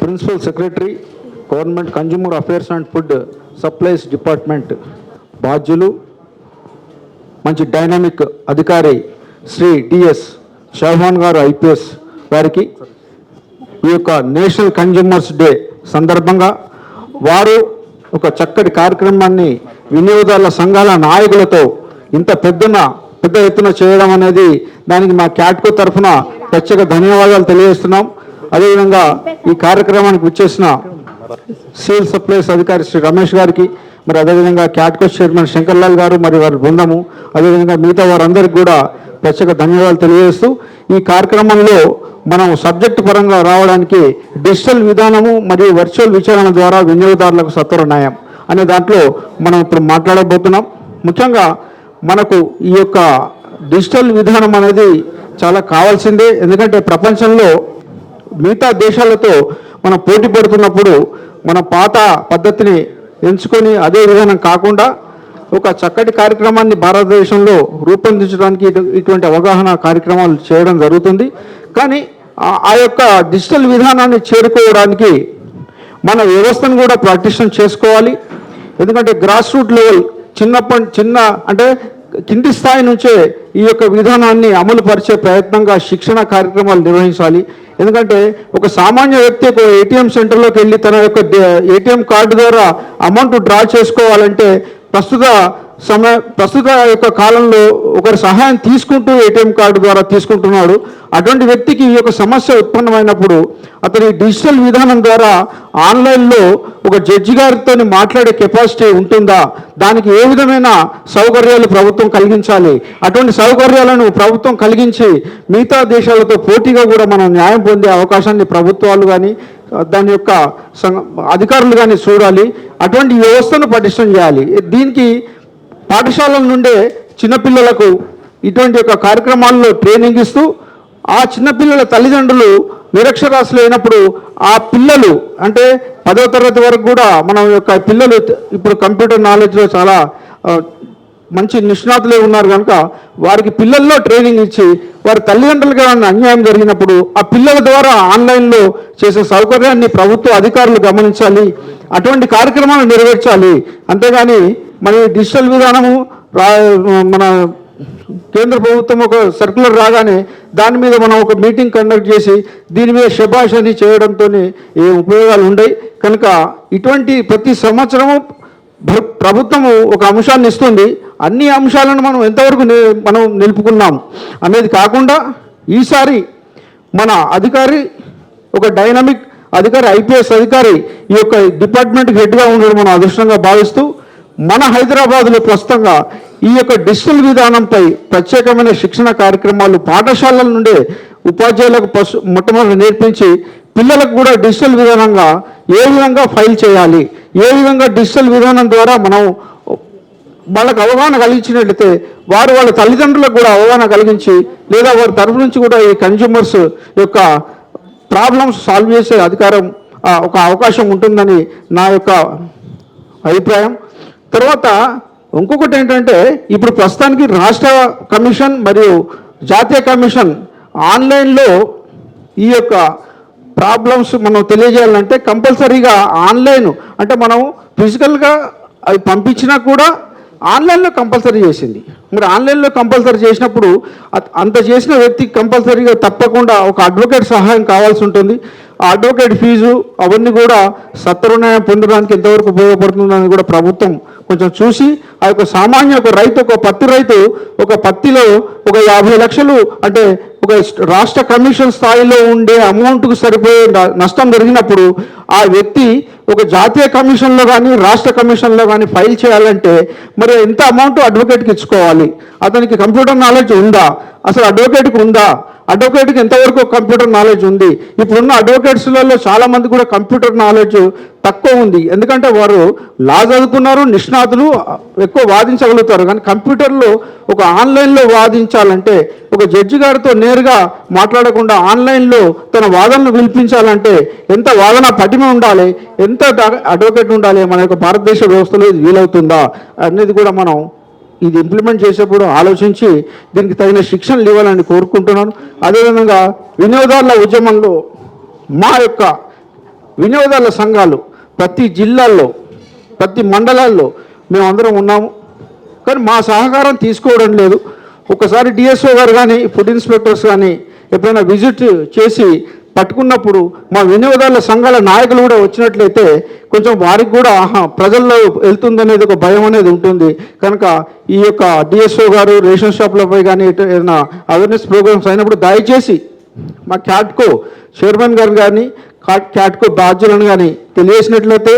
Principal secretary government consumer affairs and food supplies department బాధ్యులు మంచి dynamic అధికారి Shri DS Chauhan గారు ఐపీఎస్ వారికి ఈ యొక్క నేషనల్ కన్జ్యూమర్స్ డే సందర్భంగా వారు ఒక చక్కటి కార్యక్రమాన్ని వినియోగదారుల సంఘాల నాయకులతో ఇంత పెద్దన పెద్ద ఎత్తున చేయడం అనేది దానికి మా క్యాట్కో తరఫున ప్రత్యేక ధన్యవాదాలు తెలియజేస్తున్నాం. అదేవిధంగా ఈ కార్యక్రమానికి వచ్చేసిన సివిల్ సప్లైస్ అధికారి శ్రీ రమేష్ గారికి మరి అదేవిధంగా క్యాట్కో చైర్మన్ శంకర్లాల్ గారు మరి వారి బృందము అదేవిధంగా మిగతా వారందరికీ కూడా ప్రత్యేక ధన్యవాదాలు తెలియజేస్తూ ఈ కార్యక్రమంలో మనం సబ్జెక్టు పరంగా రావడానికి డిజిటల్ విధానము మరియు వర్చువల్ విచారణ ద్వారా వినియోగదారులకు సత్వర న్యాయం అనే దాంట్లో మనం ఇప్పుడు మాట్లాడబోతున్నాం. ముఖ్యంగా మనకు ఈ యొక్క డిజిటల్ విధానం అనేది చాలా కావాల్సిందే ఎందుకంటే ప్రపంచంలో మిగతా దేశాలతో మనం పోటీ పడుతున్నప్పుడు మన పాత పద్ధతిని ఎంచుకొని అదే విధానం కాకుండా ఒక చక్కటి కార్యక్రమాన్ని భారతదేశంలో రూపొందించడానికి ఇటువంటి అవగాహన కార్యక్రమాలు చేయడం జరుగుతుంది. కానీ ఆ- యొక్క డిజిటల్ విధానాన్ని చేరుకోవడానికి మన వ్యవస్థను కూడా ప్రాక్టీస్ చేసుకోవాలి. ఎందుకంటే గ్రాస్ రూట్ లెవెల్ చిన్నప్పటి చిన్న అంటే కింది స్థాయి నుంచే ఈ యొక్క విధానాన్ని అమలు పరిచే ప్రయత్నంగా శిక్షణ కార్యక్రమాలు నిర్వహించాలి. ఎందుకంటే ఒక సామాన్య వ్యక్తి ఒక ఏటీఎం సెంటర్లోకి వెళ్ళి తన యొక్క ఏటీఎం కార్డు ద్వారా అమౌంట్ డ్రా చేసుకోవాలంటే ప్రస్తుత సమయ ప్రస్తుత యొక్క కాలంలో ఒకరి సహాయం తీసుకుంటూ ఏటీఎం కార్డు ద్వారా తీసుకుంటున్నాడు. అటువంటి వ్యక్తికి ఈ యొక్క సమస్య ఉత్పన్నమైనప్పుడు అతని డిజిటల్ విధానం ద్వారా ఆన్లైన్లో ఒక జడ్జి గారితో మాట్లాడే కెపాసిటీ ఉంటుందా? దానికి ఏ విధమైన సౌకర్యాలు ప్రభుత్వం కలిగించాలి? అటువంటి సౌకర్యాలను ప్రభుత్వం కలిగించి మిగతా దేశాలతో పోటీగా కూడా మనం న్యాయం పొందే అవకాశాన్ని ప్రభుత్వాలు కానీ దాని యొక్క సంఘ- అధికారులు కానీ చూడాలి. అటువంటి వ్యవస్థను పటిష్టం చేయాలి. దీనికి పాఠశాలల నుండే చిన్నపిల్లలకు ఇటువంటి యొక్క కార్యక్రమాల్లో ట్రైనింగ్ ఇస్తూ ఆ చిన్నపిల్లల తల్లిదండ్రులు నిరక్షరాస్యులు అయినప్పుడు ఆ పిల్లలు అంటే పదవ తరగతి వరకు కూడా మన యొక్క పిల్లలు ఇప్పుడు కంప్యూటర్ నాలెడ్జ్లో చాలా మంచి నిష్ణాతులే ఉన్నారు కనుక వారికి పిల్లల్లో ట్రైనింగ్ ఇచ్చి వారి తల్లిదండ్రులకు ఏమైనా అన్యాయం జరిగినప్పుడు ఆ పిల్లల ద్వారా ఆన్లైన్లో చేసే సౌకర్యాన్ని ప్రభుత్వ అధికారులు గమనించాలి అటువంటి కార్యక్రమాలు నెరవేర్చాలి. అంతేగాని మన డిజిటల్ విధానము రా మన కేంద్ర ప్రభుత్వం ఒక సర్కులర్ రాగానే దాని మీద మనం ఒక మీటింగ్ కండక్ట్ చేసి దీని మీద శబాష్ అని చేయడంతో ఏ ఉపయోగాలు ఉండయి. కనుక ఇటువంటి ప్రతి సంవత్సరము ప్రభుత్వము ఒక అంశాన్ని ఇస్తుంది. అన్ని అంశాలను మనం ఎంతవరకు మనం నిలుపుకున్నాం అనేది కాకుండా ఈసారి మన అధికారి ఒక డైనమిక్ అధికారి ఐపీఎస్ అధికారి ఈ యొక్క డిపార్ట్మెంట్కి హెడ్గా ఉండడం మనం అదృష్టంగా భావిస్తూ మన హైదరాబాద్లో ప్రస్తుతంగా ఈ యొక్క డిజిటల్ విధానంపై ప్రత్యేకమైన శిక్షణ కార్యక్రమాలు పాఠశాలల నుండే ఉపాధ్యాయులకు పశు మొట్టమొదటి నేర్పించి పిల్లలకు కూడా డిజిటల్ విధానంగా ఏ విధంగా ఫైల్ చేయాలి ఏ విధంగా డిజిటల్ విధానం ద్వారా మనం వాళ్ళకు అవగాహన కలిగించినట్లయితే వారు వాళ్ళ తల్లిదండ్రులకు కూడా అవగాహన కలిగించి లేదా వారి తరఫు నుంచి కూడా ఈ కన్జ్యూమర్స్ యొక్క ప్రాబ్లమ్స్ సాల్వ్ చేసే అధికారం ఒక అవకాశం ఉంటుందని నా యొక్క అభిప్రాయం. తర్వాత ఇంకొకటి ఏంటంటే ఇప్పుడు ప్రస్తుతానికి రాష్ట్ర కమిషన్ మరియు జాతీయ కమిషన్ ఆన్లైన్లో ఈ యొక్క ప్రాబ్లమ్స్ మనం తెలియజేయాలంటే కంపల్సరీగా ఆన్లైన్ అంటే మనం ఫిజికల్గా అవి పంపించినా కూడా ఆన్లైన్లో కంపల్సరీ చేసింది. మరి ఆన్లైన్లో కంపల్సరీ చేసినప్పుడు అంత చేసిన వ్యక్తికి కంపల్సరీగా తప్పకుండా ఒక అడ్వకేట్ సహాయం కావాల్సి ఉంటుంది. అడ్వకేట్ ఫీజు అవన్నీ కూడా సత్వరుణాయం పొందడానికి ఎంతవరకు ఉపయోగపడుతుందని కూడా ప్రభుత్వం కొంచెం చూసి ఆ యొక్క సామాన్య ఒక రైతు ఒక పత్తి రైతు ఒక పత్తిలో ఒక యాభై లక్షలు అంటే ఒక రాష్ట్ర కమిషన్ స్థాయిలో ఉండే అమౌంట్కు సరిపోయే నష్టం జరిగినప్పుడు ఆ వ్యక్తి ఒక జాతీయ కమిషన్లో కానీ రాష్ట్ర కమిషన్లో కానీ ఫైల్ చేయాలంటే మరి ఎంత అమౌంట్ అడ్వకేట్కి ఇచ్చుకోవాలి? అతనికి కంప్యూటర్ నాలెడ్జ్ ఉందా? అసలు అడ్వకేట్కి ఉందా? అడ్వకేట్కి ఎంతవరకు కంప్యూటర్ నాలెడ్జ్ ఉంది? ఇప్పుడున్న అడ్వకేట్స్లలో చాలామంది కూడా కంప్యూటర్ నాలెడ్జ్ తక్కువ ఉంది. ఎందుకంటే వారు లా చదువుకున్నారు నిష్ణాతులు ఎక్కువ వాదించగలుగుతారు. కానీ కంప్యూటర్లో ఒక ఆన్లైన్లో వాదించాలంటే ఒక జడ్జి గారితో నేరుగా మాట్లాడకుండా ఆన్లైన్లో తన వాదనలు వినిపించాలంటే ఎంత వాదన పటిమ ఉండాలి? ఎంత అడ్వకేట్ ఉండాలి? మన యొక్క భారతదేశ వ్యవస్థలో ఇది వీలవుతుందా? అనేది కూడా మనం ఇది ఇంప్లిమెంట్ చేసేప్పుడు ఆలోచించి దీనికి తగిన శిక్షణలు ఇవ్వాలని కోరుకుంటున్నాను. అదేవిధంగా వినియోగదారుల ఉద్యమంలో మా యొక్క వినియోగదారుల సంఘాలు ప్రతి జిల్లాల్లో ప్రతి మండలాల్లో మేమందరం ఉన్నాము. కానీ మా సహకారం తీసుకోవడం లేదు. ఒకసారి డిఎస్ఓ గారు కానీ ఫుడ్ ఇన్స్పెక్టర్స్ కానీ ఎప్పుడైనా విజిట్ చేసి పట్టుకున్నప్పుడు మా వినియోగదారుల సంఘాల నాయకులు కూడా వచ్చినట్లయితే కొంచెం వారికి కూడా ఆహా ప్రజల్లో వెళ్తుందనేది ఒక భయం అనేది ఉంటుంది. కనుక ఈ యొక్క డిఎస్ఓ గారు రేషన్ షాపులపై కానీ ఏదైనా అవేర్నెస్ ప్రోగ్రామ్స్ అయినప్పుడు దయచేసి మా క్యాట్కో చైర్మన్ గారు కానీ క్యాట్కో బాధ్యులను కానీ తెలియజేసినట్లయితే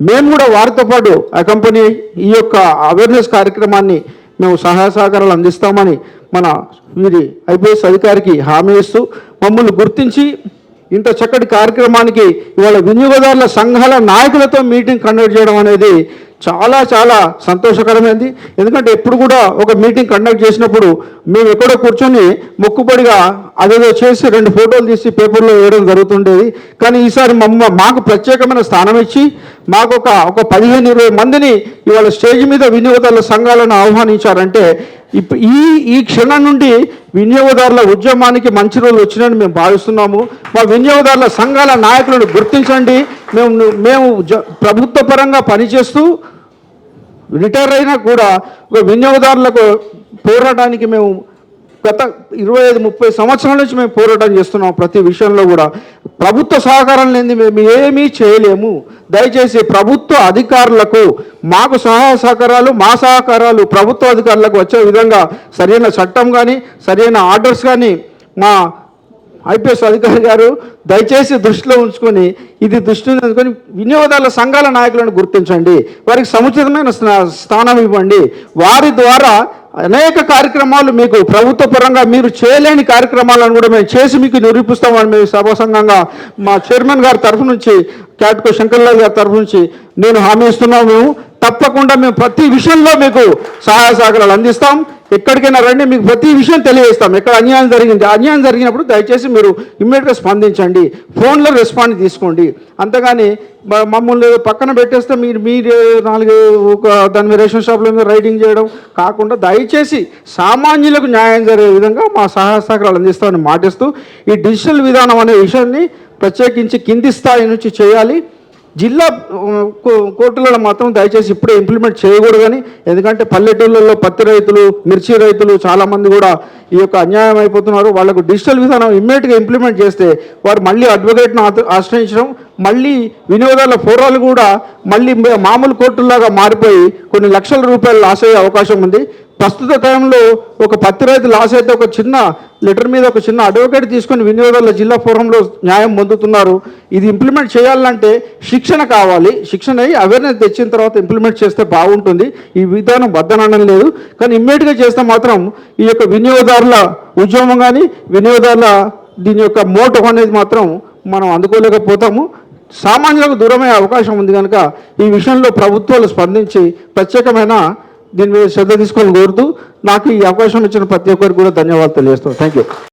మేము కూడా వారితో పాటు అకంపెనీ ఈ యొక్క అవేర్నెస్ కార్యక్రమాన్ని మేము సహాయ సహకారాలు అందిస్తామని మన వీరి ఐపీఎస్ అధికారికి హామీ ఇస్తూ మమ్మల్ని గుర్తించి ఇంత చక్కటి కార్యక్రమానికి ఇవాళ వినియోగదారుల సంఘాల నాయకులతో మీటింగ్ కండక్ట్ చేయడం అనేది చాలా చాలా సంతోషకరమైంది. ఎందుకంటే ఎప్పుడు కూడా ఒక మీటింగ్ కండక్ట్ చేసినప్పుడు మేము ఎక్కడో కూర్చొని మొక్కుబడిగా అదేదో చేసి రెండు ఫోటోలు తీసి పేపర్లో వేయడం జరుగుతుండేది. కానీ ఈసారి మమ్మ మాకు ప్రత్యేకమైన స్థానం ఇచ్చి మాకు ఒక ఒక పదిహేను ఇరవై మందిని ఇవాళ స్టేజ్ మీద వినియోగదారుల సంఘాలను ఆహ్వానించారంటే ఇప్పు ఈ ఈ క్షణం నుండి వినియోగదారుల ఉద్యమానికి మంచి రోజులు వచ్చినని మేము భావిస్తున్నాము. మా వినియోగదారుల సంఘాల నాయకులను గుర్తించండి. మేము మేము జ- ప్రభుత్వ పరంగా పనిచేస్తూ రిటైర్ అయినా కూడా ఒక వినియోగదారులకు పోరాటానికి మేము గత ఇరవై ఐదు ముప్పై సంవత్సరాల నుంచి మేము పోరాటం చేస్తున్నాం ప్రతి విషయంలో కూడా. ప్రభుత్వ సహకారం లేని మేము ఏమీ చేయలేము. దయచేసి ప్రభుత్వ అధికారులకు మాకు సహాయ సహకారాలు మా సహకారాలు ప్రభుత్వ అధికారులకు వచ్చే విధంగా సరైన చట్టం కానీ సరైన ఆర్డర్స్ కానీ మా ఐపీఎస్ అధికారి గారు దయచేసి దృష్టిలో ఉంచుకొని ఇది దృష్టిలో ఉంచుకొని వినియోగదారుల సంఘాల నాయకులను గుర్తించండి. వారికి సముచితమైన స్థానం ఇవ్వండి. వారి ద్వారా అనేక కార్యక్రమాలు మీకు ప్రభుత్వ పరంగా మీరు చేయలేని కార్యక్రమాలను కూడా మేము చేసి మీకు నిరూపిస్తామని మేము సభాసంఘంగా మా చైర్మన్ గారి తరఫు నుంచి క్యాట్కో శంకర్లాల్ గారి తరఫు నుంచి నేను హామీ ఇస్తున్నాము. మేము తప్పకుండా మేము ప్రతి విషయంలో మీకు సహాయ సహకారాలు అందిస్తాం. ఎక్కడికైనా రండి మీకు ప్రతి విషయం తెలియజేస్తాం. ఎక్కడ అన్యాయం జరిగింది అన్యాయం జరిగినప్పుడు దయచేసి మీరు ఇమ్మీడియట్గా స్పందించండి. ఫోన్లో రెస్పాండ్ తీసుకోండి. అంతగాని మమ్మల్ని పక్కన పెట్టేస్తే మీరు మీరు నాలుగు ఒక దాని రేషన్ షాప్లో మీద రైడింగ్ చేయడం కాకుండా దయచేసి సామాన్యులకు న్యాయం జరిగే విధంగా మా సహాయ సహకారాలు అందిస్తామని మాటిస్తూ ఈ డిజిటల్ విధానం అనే విషయాన్ని ప్రత్యేకించి కింది స్థాయి నుంచి చేయాలి. జిల్లా కో- కోర్టులలో మాత్రం దయచేసి ఇప్పుడే ఇంప్లిమెంట్ చేయకూడదని. ఎందుకంటే పల్లెటూళ్ళల్లో పత్తి రైతులు మిర్చి రైతులు చాలామంది కూడా ఈ యొక్క అన్యాయం అయిపోతున్నారు. వాళ్ళకు డిజిటల్ విధానం ఇమ్మీడియట్గా ఇంప్లిమెంట్ చేస్తే వారు మళ్ళీ అడ్వకేట్ను ఆశ్రయించడం మళ్ళీ వినియోగదారుల ఫోరాలు కూడా మళ్ళీ మామూలు కోర్టుల్లాగా మారిపోయి కొన్ని లక్షల రూపాయలు లాస్ అయ్యే అవకాశం ఉంది. ప్రస్తుత టైంలో ఒక పత్తి రైతు లాస్ అయితే ఒక చిన్న లెటర్ మీద ఒక చిన్న అడ్వకేట్ తీసుకొని వినియోగదారుల జిల్లా ఫోరంలో న్యాయం పొందుతున్నారు. ఇది ఇంప్లిమెంట్ చేయాలంటే శిక్షణ కావాలి. శిక్షణ అయ్యి అవేర్నెస్ తెచ్చిన తర్వాత ఇంప్లిమెంట్ చేస్తే బాగుంటుంది. ఈ విధానం వద్దనడం లేదు. కానీ ఇమ్మీడియట్గా చేస్తే మాత్రం ఈ యొక్క వినియోగదారుల ఉద్యమం కానీ వినియోగదారుల దీని యొక్క మోటో అనేది మాత్రం మనం అందుకోలేకపోతాము. సామాన్యులకు దూరమయ్యే అవకాశం ఉంది కనుక ఈ విషయంలో ప్రభుత్వాలు స్పందించి ప్రత్యేకమైన దీని మీద శ్రద్ధ తీసుకొని కోరుతూ నాకు ఈ అవకాశం ఇచ్చిన ప్రతి ఒక్కరికి కూడా ధన్యవాదాలు తెలియజేస్తాను థ్యాంక్ యూ